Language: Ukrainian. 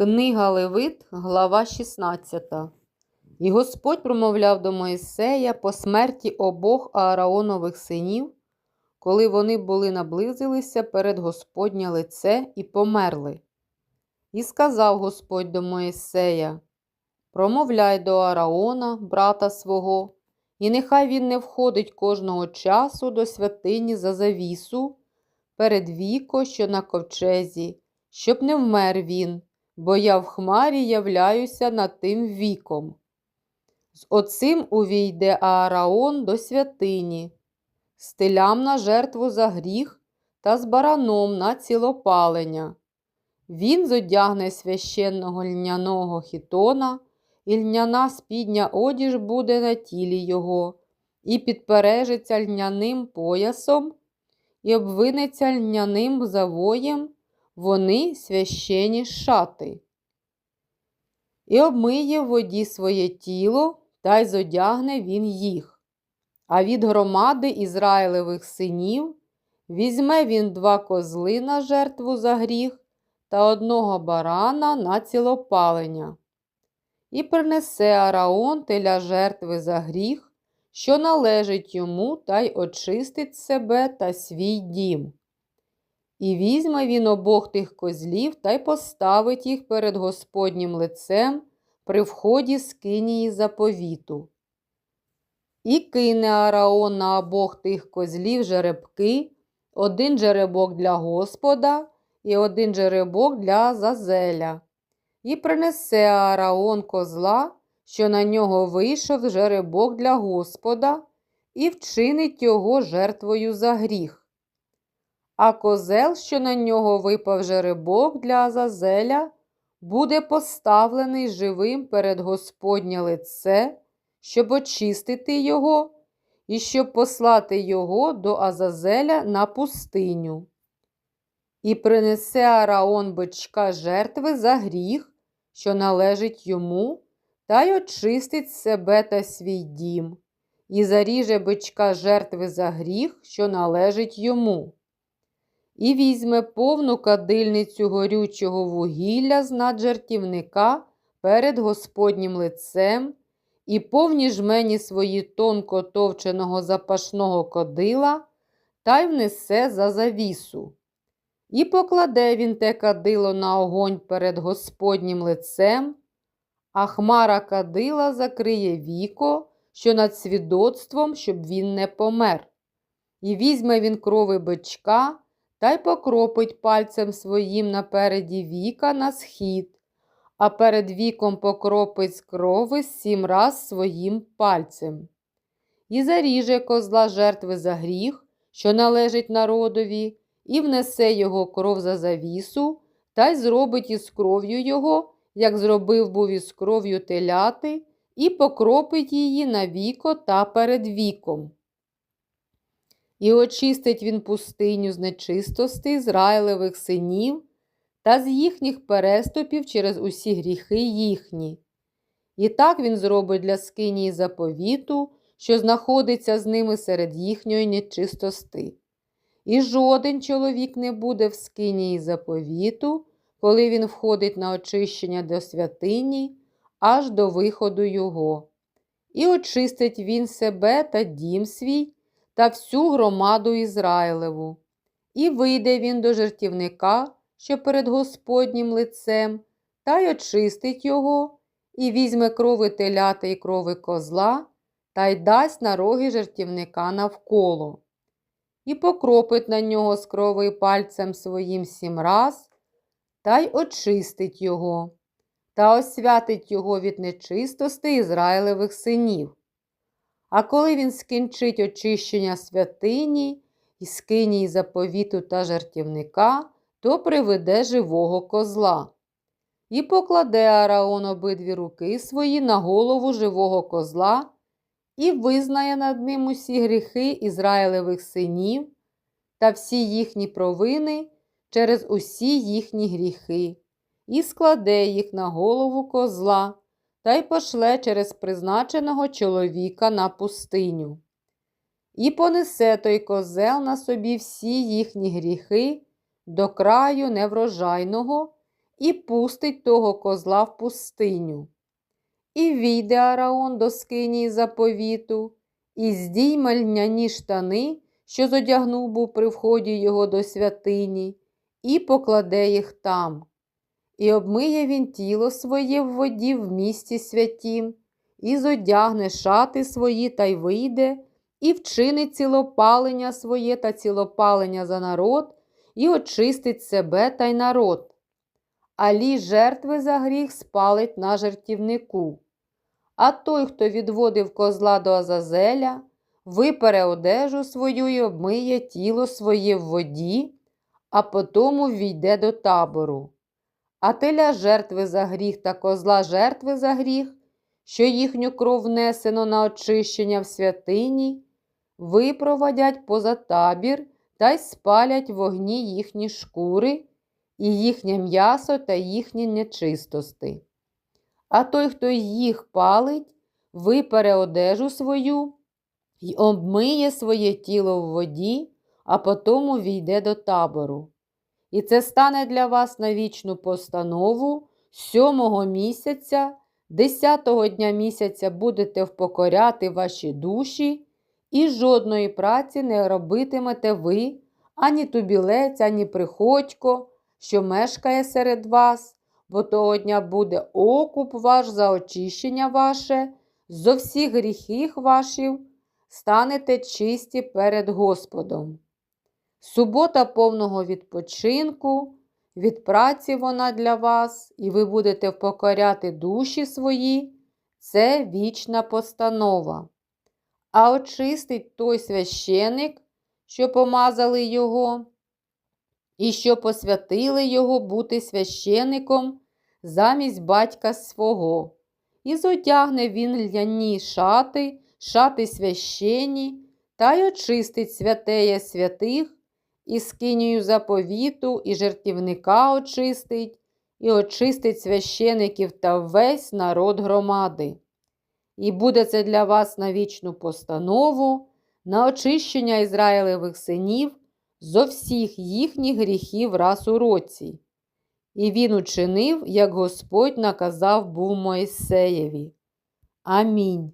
Книга Левит, глава 16. І Господь промовляв до Моїсея по смерті обох Аараонових синів, коли вони були наблизилися перед Господнє лице і померли. І сказав Господь до Моїсея: Промовляй до Аараона, брата свого, і нехай він не входить кожного часу до святині за завісу перед віко, що на ковчезі, щоб не вмер він бо я в хмарі являюся над тим віком. З оцим увійде Аараон до святині, з на жертву за гріх та з бараном на цілопалення. Він зодягне священного льняного хітона, і льняна спідня одіж буде на тілі його, і підпережиться льняним поясом, і обвинеться льняним завоєм вони священі шати. І обмиє в воді своє тіло, та й зодягне він їх. А від громади Ізраїлевих синів візьме він два козли на жертву за гріх та одного барана на цілопалення. І принесе Араон теля жертви за гріх, що належить йому, та й очистить себе та свій дім. І візьме він обох тих козлів та й поставить їх перед Господнім лицем при вході з кинії заповіту. І кине Араон на обох тих козлів жеребки, один жеребок для Господа і один жеребок для Зазеля. І принесе Аараон козла, що на нього вийшов жеребок для Господа, і вчинить його жертвою за гріх а козел, що на нього випав жеребок для Азазеля, буде поставлений живим перед Господнє лице, щоб очистити його і щоб послати його до Азазеля на пустиню. І принесе Араон бичка жертви за гріх, що належить йому, та й очистить себе та свій дім, і заріже бичка жертви за гріх, що належить йому і візьме повну кадильницю горючого вугілля з наджертівника перед Господнім лицем, і повні жмені свої тонко товченого запашного кадила, та й внесе за завісу. І покладе він те кадило на огонь перед Господнім лицем, а хмара кадила закриє віко, що над свідоцтвом, щоб він не помер. І візьме він крови бичка та й покропить пальцем своїм напереді віка на схід, а перед віком покропить з крови сім раз своїм пальцем. І заріже козла жертви за гріх, що належить народові, і внесе його кров за завісу, та й зробить із кров'ю його, як зробив був із кров'ю теляти, і покропить її на віко та перед віком. І очистить він пустиню з нечистости Ізраїлевих синів та з їхніх переступів через усі гріхи їхні. І так він зробить для скинії заповіту, що знаходиться з ними серед їхньої нечистости. І жоден чоловік не буде в скинії заповіту, коли він входить на очищення до святині, аж до виходу його. І очистить він себе та дім свій та всю громаду Ізраїлеву. І вийде він до жертівника, що перед Господнім лицем, та й очистить його, і візьме крови телята і крови козла, та й дасть на роги жертівника навколо. І покропить на нього з крови пальцем своїм сім раз, та й очистить його, та освятить його від нечистости Ізраїлевих синів. А коли він скінчить очищення святині і скині заповіту та жартівника, то приведе живого козла. І покладе Араон обидві руки свої на голову живого козла і визнає над ним усі гріхи Ізраїлевих синів та всі їхні провини через усі їхні гріхи, і складе їх на голову козла та й пошле через призначеного чоловіка на пустиню. І понесе той козел на собі всі їхні гріхи до краю неврожайного, і пустить того козла в пустиню. І війде Араон до скинії заповіту, і здійме льняні штани, що зодягнув був при вході його до святині, і покладе їх там. І обмиє він тіло своє в воді в місті святім, і зодягне шати свої та й вийде, і вчинить цілопалення своє та цілопалення за народ, і очистить себе та й народ. Алі жертви за гріх спалить на жертівнику. А той, хто відводив козла до Азазеля, випере одежу свою і обмиє тіло своє в воді, а потому війде до табору. А теля жертви за гріх та козла жертви за гріх, що їхню кров внесено на очищення в святині, випроводять поза табір та й спалять вогні їхні шкури і їхнє м'ясо та їхні нечистости. А той, хто їх палить, випере одежу свою й обмиє своє тіло в воді, а потому війде до табору. І це стане для вас на вічну постанову сьомого місяця, десятого дня місяця будете впокоряти ваші душі, і жодної праці не робитимете ви, ані тубілець, ані приходько, що мешкає серед вас, бо того дня буде окуп ваш за очищення ваше, зо всіх гріхів ваших станете чисті перед Господом. Субота повного відпочинку, від праці вона для вас, і ви будете впокоряти душі свої, це вічна постанова. А очистить той священик, що помазали його, і що посвятили його бути священиком замість батька свого, і зодягне він льняні шати, шати священні, та й очистить святеє святих, і скинію заповіту, і жертівника очистить, і очистить священиків та весь народ громади. І буде це для вас на вічну постанову, на очищення Ізраїлевих синів зо всіх їхніх гріхів раз у році. І він учинив, як Господь наказав був Моїсеєві. Амінь.